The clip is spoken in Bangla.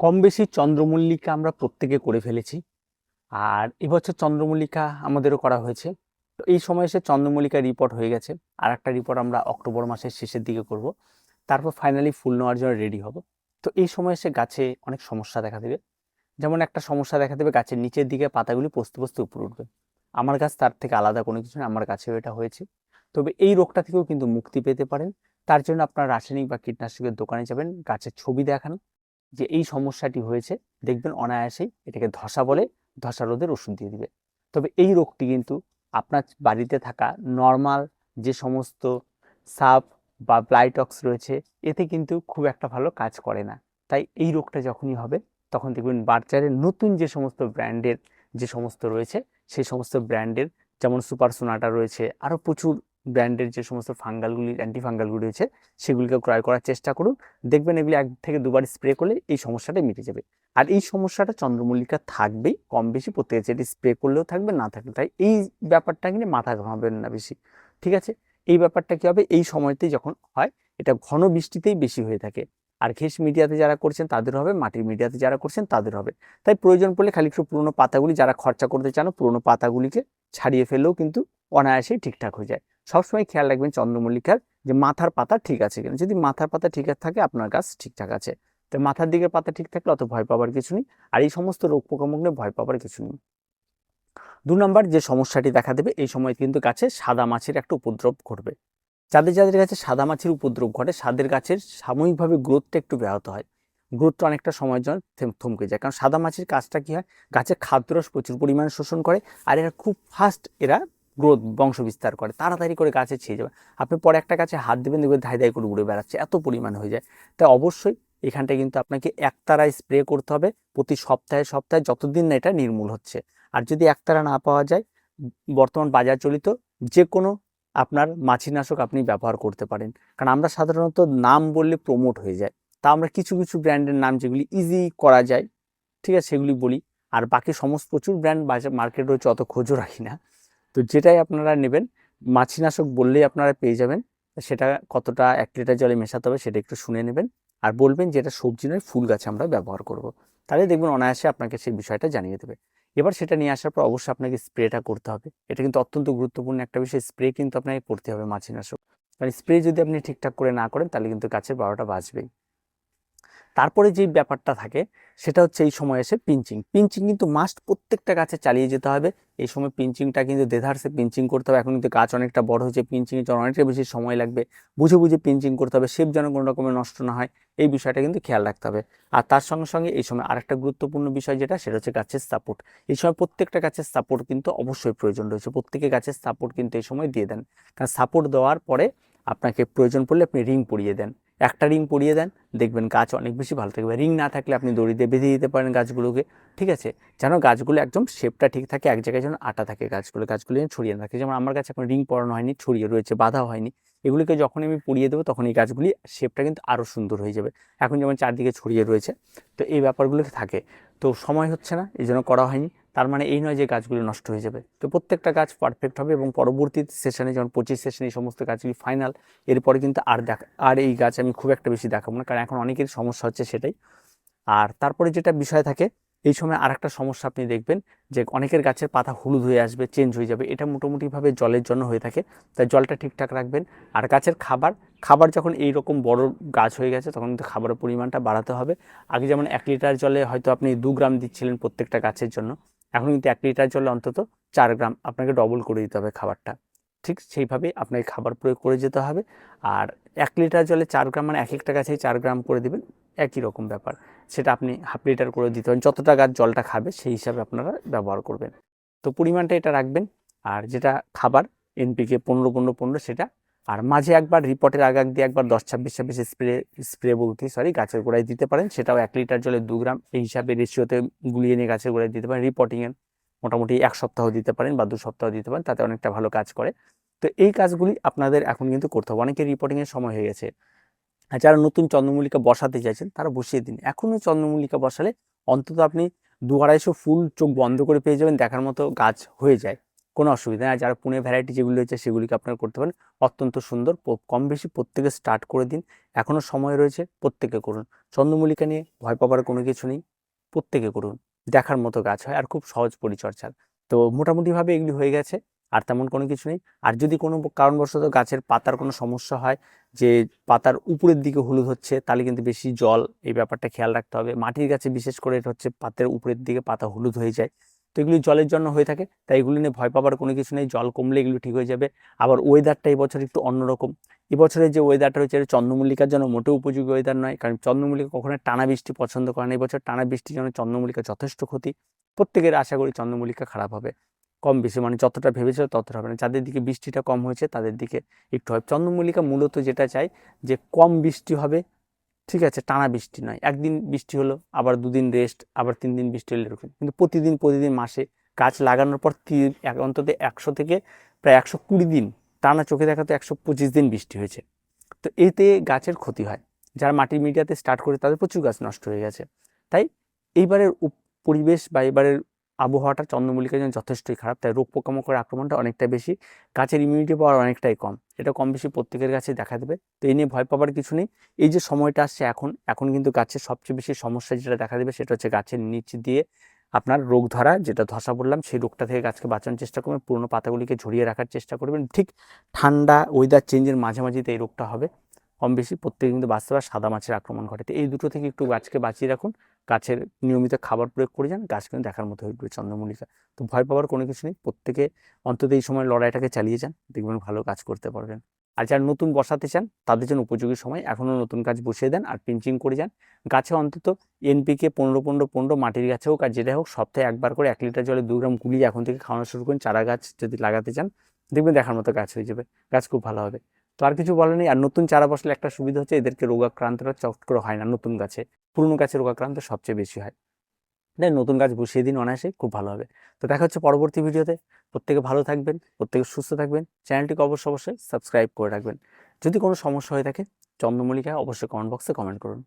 কম বেশি চন্দ্রমল্লিকা আমরা প্রত্যেকে করে ফেলেছি। আর এবছর চন্দ্রমল্লিকা আমাদেরও করা হয়েছে। তো এই সময় এসে চন্দ্রমল্লিকা রিপোর্ট হয়ে গেছে। আর একটা রিপোর্ট আমরা অক্টোবর মাসের শেষের দিকে করব। তারপর ফাইনালি ফুল নেওয়ার জন্য রেডি হব। তো এই সময় এসে গাছে অনেক সমস্যা দেখা দেবে। যেমন একটা সমস্যা দেখা দেবে, গাছের নিচের দিকে পাতাগুলি পস্তে পস্তে উপরে উঠবে। আমার গাছ তার থেকে আলাদা কোনো কিছু নেই আমার গাছেও এটা হয়েছে। তবে এই রোগটা থেকেও কিন্তু মুক্তি পেতে পারেন। তার জন্য আপনার রাসায়নিক বা কীটনাশকের দোকানে যাবেন, গাছের ছবি দেখান। যে এই সমস্যাটি হয়েছে, দেখবেন অনায়াসেই এটাকে ধসা বলে ধসা রোদের ওষুধ দিয়ে দিবে। তবে এই রোগটি কিন্তু আপনার বাড়িতে থাকা নর্মাল যে সমস্ত সাপ বা ব্লাইটক্স রয়েছে, এতে কিন্তু খুব একটা ভালো কাজ করে না। তাই এই রোগটা যখনই হবে, তখন দেখবেন বার্চারের নতুন যে সমস্ত ব্র্যান্ডের যে সমস্ত রয়েছে, সেই সমস্ত ব্র্যান্ডের যেমন সুপার সোনাটা রয়েছে আরও প্রচুর ব্র্যান্ডের যে সমস্ত ফাঙ্গালগুলি অ্যান্টি ফাঙ্গালগুলি রয়েছে, সেগুলিকে ক্রয় করার চেষ্টা করুন। দেখবেন এগুলি এক থেকে দুবার স্প্রে করলে এই সমস্যাটা মিটে যাবে। আর এই সমস্যাটা চন্দ্রমল্লিকা থাকবেই, কম বেশি প্রত্যেক যেটি স্প্রে করলেও থাকবে, না থাকলে তাই এই ব্যাপারটা কিন্তু মাথা ঘামাবেন না বেশি। ঠিক আছে? এই ব্যাপারটা কী হবে? এই সময়তেই যখন হয়, এটা ঘন বৃষ্টিতেই বেশি হয়ে থাকে। আর ঘেস মিডিয়াতে যারা করছেন, তাদের হবে, মাটির মিডিয়াতে যারা করছেন, তাদের হবে। তাই প্রয়োজন পড়লে খালি একটু পুরোনো পাতাগুলি, যারা খরচা করতে চান, পুরোনো পাতাগুলিকে ছাড়িয়ে ফেললেও কিন্তু অনায়াসেই ঠিকঠাক হয়ে যায়। সবসময় খেয়াল রাখবেন চন্দ্রমল্লিকার যে মাথার পাতা ঠিক আছে কিনা। যদি মাথার পাতা ঠিক থাকে, আপনার গাছ ঠিকঠাক আছে। তো মাথার দিকের পাতা ঠিক থাকলে অত ভয় পাওয়ার কিছু নেই। আর এই সমস্ত রোগ পোকামুখ নিয়ে ভয় পাওয়ার কিছু নেই। দু নম্বর যে সমস্যাটি দেখা দেবে, এই সময় কিন্তু গাছে সাদা মাছির একটা উপদ্রব ঘটবে। যাদের যাদের গাছে সাদা মাছির উপদ্রব ঘটে, সাদের গাছের সাময়িকভাবে গ্রোথটা একটু ব্যাহত হয়। গ্রোথটা অনেকটা সময়ের জন্য থেম- থমকে যায়। কারণ সাদা মাছির কাজটা কি হয়? গাছের খাদ্যরস প্রচুর পরিমাণে শোষণ করে, আর এরা খুব ফাস্ট এরা গ্রোথ, বংশ বিস্তার করে, তাড়াতাড়ি করে গাছে ছেয়ে যাবে। আপনি পরে একটা গাছে হাত দেবেন, দেখবেন ধাই ধাই করে উড়ে বেড়াচ্ছে, এত পরিমাণ হয়ে যায়। তাই অবশ্যই এখানটায় কিন্তু আপনাকে একতারায় স্প্রে করতে হবে, প্রতি সপ্তাহে সপ্তাহে যতদিন না এটা নির্মূল হচ্ছে। আর যদি একতারা না পাওয়া যায়, বর্তমান বাজার চলিত যে কোনো আপনার মাছিনাশক আপনি ব্যবহার করতে পারেন। কারণ আমরা সাধারণত নাম বললে প্রমোট হয়ে যায়। তা আমরা কিছু কিছু ব্র্যান্ডের নাম যেগুলি ইজি করা যায়, ঠিক আছে, সেগুলি বলি। আর বাকি সমস্ত প্রচুর ব্র্যান্ড মার্কেট রয়েছে, অত খোঁজও রাখি না। তো যেটাই আপনারা নেবেন, মাছিনাশক বললেই আপনারা পেয়ে যাবেন। সেটা কতটা এক লিটার জলে মেশাতে হবে সেটা একটু শুনে নেবেন। আর বলবেন যে এটা সবজি নয়, ফুল গাছে আমরা ব্যবহার করব। তাহলে দেখবেন অনায়াসে আপনাকে সেই বিষয়টা জানিয়ে দেবে। এবার সেটা নিয়ে আসার পর অবশ্যই আপনাকে স্প্রেটা করতে হবে। এটা কিন্তু অত্যন্ত গুরুত্বপূর্ণ একটা বিষয়, স্প্রে কিন্তু আপনাকে করতে হবে মাছিনাশক। কারণ স্প্রে যদি আপনি ঠিকঠাক করে না করেন, তাহলে কিন্তু গাছের বারোটা বাঁচবেই তারপরে যে ব্যাপারটা থাকে, সেটা হচ্ছে এই সময় এসে পিঞ্চিং পিঞ্চিং কিন্তু মাস্ট প্রত্যেকটা গাছে চালিয়ে যেতে হবে। এই সময় পিঞ্চিংটা কিন্তু দেধারসে পিঞ্চিং করতে হবে। এখন কিন্তু গাছ অনেকটা বড় হয়েছে পিঞ্চিংয়ের জন্য অনেকটা বেশি সময় লাগবে। বুঝে বুঝে পিঞ্চিং করতে হবে। শেপ যেন কোনো রকমের নষ্ট না হয়, এই বিষয়টা কিন্তু খেয়াল রাখতে হবে। আর তার সঙ্গে সঙ্গে এই সময় আরেকটা গুরুত্বপূর্ণ বিষয় যেটা, সেটা হচ্ছে গাছের সাপোর্ট এই সময় প্রত্যেকটা গাছের সাপোর্ট কিন্তু অবশ্যই প্রয়োজন রয়েছে। প্রত্যেকে গাছের সাপোর্ট কিন্তু এই সময় দিয়ে দেন। কারণ সাপোর্ট দেওয়ার পরে আপনাকে প্রয়োজন পড়লে আপনি রিং পরিয়ে দেন। একটা রিং পরিয়ে দেন, দেখবেন গাছ অনেক বেশি ভালো থাকবে। রিং না থাকলে আপনি দড়ি দিয়ে বেঁধে দিতে পারেন গাছগুলোকে, ঠিক আছে? যেন গাছগুলো একদম শেপটা ঠিক থাকে, এক জায়গায় যেন আটা থাকে গাছগুলো গাছগুলো যেন ছড়িয়ে থাকে। যেমন আমার কাছে এখন রিং পরানো হয়নি, ছড়িয়ে রয়েছে, বাধা হয়নি। এগুলিকে যখন আমি পরিয়ে দেবো, তখন এই গাছগুলি শেপটা কিন্তু আরও সুন্দর হয়ে যাবে। এখন যেমন চারদিকে ছড়িয়ে রয়েছে, তো এই ব্যাপারগুলো থাকে। তো সময় হচ্ছে না, এই জন্য করা হয়নি। তার মানে এই নয় যে গাছগুলো নষ্ট হয়ে যাবে। তো প্রত্যেকটা গাছ পারফেক্ট হবে এবং পরবর্তী সেশনে যেমন পঁচিশ সেশনে এই সমস্ত গাছগুলি ফাইনাল এরপরে কিন্তু আর দেখা, আর এই গাছ আমি খুব একটা বেশি দেখাবো না, কারণ এখন অনেকের সমস্যা হচ্ছে সেটাই। আর তারপরে যেটা বিষয় থাকে, এই সময় আর একটা সমস্যা আপনি দেখবেন যে অনেকের গাছের পাতা হলুদ হয়ে আসবে চেঞ্জ হয়ে যাবে। এটা মোটামুটিভাবে জলের জন্য হয়ে থাকে, তাই জলটা ঠিকঠাক রাখবেন। আর গাছের খাবার খাবার যখন এই রকম বড় গাছ হয়ে গেছে, তখন কিন্তু খাবারের পরিমাণটা বাড়াতে হবে। আগে যেমন এক লিটার জলে হয়তো আপনি দু গ্রাম দিচ্ছিলেন প্রত্যেকটা গাছের জন্য এখন কিন্তু এক লিটার জলে অন্তত চার গ্রাম আপনাকে ডবল করে দিতে হবে খাবারটা। ঠিক সেইভাবেই আপনাকে খাবার প্রয়োগ করে যেতে হবে। আর এক লিটার জলে চার গ্রাম মানে এক একটা গাছে চার গ্রাম করে দিবেন, একই রকম ব্যাপার। সেটা আপনি হাফ লিটার করে দিতে পারেন, যতটা গাছ জলটা খাবে সেই হিসাবে আপনারা ব্যবহার করবেন। তো পরিমাণটা এটা রাখবেন, আর যেটা খাবার এনপিকে পনেরো পনেরো পনেরো সেটা আর মাঝে একবার রিপোর্টের আগে দিয়ে একবার দশ, ছাব্বিশ ছাব্বিশ স্প্রে স্প্রে বলতে সরি গাছের গোড়ায় দিতে পারেন। সেটাও এক লিটার জলে দু গ্রাম, এই হিসাবে রেশিওতে গুলিয়ে নিয়ে গাছের গোড়ায় দিতে পারেন। রিপোর্টিংয়ের মোটামুটি এক সপ্তাহ দিতে পারেন বা দু সপ্তাহ দিতে পারেন, তাতে অনেকটা ভালো কাজ করে। তো এই কাজগুলি আপনাদের এখন কিন্তু করতে হবে। অনেকের রিপোর্টিংয়ের সময় হয়ে গেছে। যারা নতুন চন্দ্রমল্লিকা বসাতে চাইছেন, তারা বসিয়ে দিন। এখনও চন্দ্রমল্লিকা বসালে অন্তত আপনি দু আড়াইশো ফুল চোখ বন্ধ করে পেয়ে যাবেন, দেখার মতো গাছ হয়ে যায়। কোনো অসুবিধা নেই। যারা পুনে ভ্যারাইটি যেগুলি হচ্ছে সেগুলিকে আপনারা করতে পারেন। অত্যন্ত সুন্দর। কম বেশি প্রত্যেকে স্টার্ট করে দিন। এখনও সময় রয়েছে, প্রত্যেকে করুন। চন্দ্রমল্লিকা নিয়ে ভয় পাবার কোনো কিছু নেই। প্রত্যেকে করুন। দেখার মতো গাছ হয়। আর খুব সহজ পরিচর্যার। তো মোটামুটিভাবে এগুলি হয়ে গেছে। আর তেমন কোনো কিছু নেই। আর যদি কোনো কারণবশত গাছের পাতার কোনো সমস্যা হয়, যে পাতার উপরের দিকে হলুদ হচ্ছে, তাহলে কিন্তু বেশি জল এই ব্যাপারটা খেয়াল রাখতে হবে। মাটির গাছে বিশেষ করে এটা হচ্ছে পাতের উপরের দিকে পাতা হলুদ হয়ে যায়। তো এগুলি জলের জন্য হয়ে থাকে, তাই এগুলি নিয়ে ভয় পাবার কোনো কিছু নেই। জল কমলে এগুলো ঠিক হয়ে যাবে। আবার ওয়েদারটা এই বছর একটু অন্যরকম। এবছরের যে ওয়েদারটা রয়েছে, এটা চন্দ্রমল্লিকার জন্য মোটেও উপযোগী ওয়েদার নয়। কারণ চন্দ্রমল্লিকা কখনো টানা বৃষ্টি পছন্দ করে না। এই বছর টানা বৃষ্টির জন্য চন্দ্রমল্লিকা যথেষ্ট ক্ষতি। প্রত্যেকের আশা করি চন্দ্রমল্লিকা খারাপ হবে। কম বেশি মানে যতটা ভেবেছিল ততটা হবে না। যাদের দিকে বৃষ্টিটা কম হয়েছে, তাদের দিকে একটু হবে। চন্দ্রমল্লিকা মূলত যেটা চাই যে কম বৃষ্টি হবে ঠিক আছে, টানা বৃষ্টি নয়। একদিন বৃষ্টি হলো, আবার দুদিন রেস্ট আবার তিন দিন বৃষ্টি হলো এরকম। কিন্তু প্রতিদিন প্রতিদিন মাসে গাছ লাগানোর পর তিন, এক- অন্তত একশো থেকে প্রায় একশো কুড়ি দিন, টানা চোখে দেখা তো একশো পঁচিশ দিন বৃষ্টি হয়েছে। তো এতে গাছের ক্ষতি হয়। যারা মাটির মিডিয়াতে স্টার্ট করে, তাদের প্রচুর গাছ নষ্ট হয়ে গেছে। তাই এইবারের পরিবেশ বা এবারের আবহাওয়াটা চন্দ্রমল্লিকার জন্য যথেষ্টই খারাপ, তাই রোগ পোকামাকড়ের আক্রমণটা অনেকটা বেশি। গাছের ইমিউনিটি পাওয়ার অনেকটাই কম, এটা কম বেশি প্রত্যেকের কাছে দেখা দেবে। তো এই নিয়ে ভয় পাবার কিছু নেই। এই যে সময়টা আসছে এখন এখন কিন্তু গাছের সবচেয়ে বেশি সমস্যা যেটা দেখা দেবে সেটা হচ্ছে গাছের নিচ দিয়ে আপনার রোগ ধরা, যেটা ধসা বললাম সেই রোগটা থেকে গাছকে বাঁচানোর চেষ্টা করবেন, পুরনো পাতাগুলিকে ঝরিয়ে রাখার চেষ্টা করবেন। ঠিক ঠান্ডা ওয়েদার চেঞ্জের মাঝামাঝিতে এই রোগটা হবে। কম বেশি প্রত্যেকে কিন্তু বাঁচতে পারে, সাদা মাছের আক্রমণ ঘটে। তো এই দুটো থেকে একটু গাছকে বাঁচিয়ে রাখুন। গাছের নিয়মিত খাবার প্রয়োগ করে যান, গাছ কিন্তু দেখার মতো হয়ে উঠবে চন্দ্রমল্লিকা। তো ভয় পাওয়ার কোনো কিছু নেই, প্রত্যেকে অন্তত এই সময় লড়াইটাকে চালিয়ে যান, দেখবেন ভালো কাজ করতে পারবেন। আর যারা নতুন বসাতে চান, তাদের জন্য উপযোগী সময়, এখনও নতুন গাছ বসিয়ে দেন আর পিঞ্চিং করে যান। গাছে অন্তত এনপিকে পনেরো পনেরো পনেরো মাটির গাছে হোক আর যেটা হোক সপ্তাহে একবার করে এক লিটার জলে দু গ্রাম গুলিয়ে এখন থেকে খাওয়ানো শুরু করুন। চারা গাছ যদি লাগাতে চান, দেখবেন দেখার মতো গাছ হয়ে যাবে, গাছ খুব ভালো হবে। তো আর কিছু বলার নেই। আর নতুন চারা বসলে একটা সুবিধা হচ্ছে এদেরকে রোগাক্রান্তটা চট করে হয় না। নতুন গাছে, পুরনো গাছে রোগাক্রান্ত সবচেয়ে বেশি হয়। তাই নতুন গাছ বসিয়ে দিন অনায়াসে খুব ভালো হবে। তো দেখা হচ্ছে পরবর্তী ভিডিওতে। প্রত্যেকে ভালো থাকবেন, প্রত্যেকে সুস্থ থাকবেন। চ্যানেলটিকে অবশ্যই অবশ্যই সাবস্ক্রাইব করে রাখবেন। যদি কোনো সমস্যা হয়ে থাকে চন্দ্রমল্লিকা অবশ্যই কমেন্ট বক্সে কমেন্ট করুন।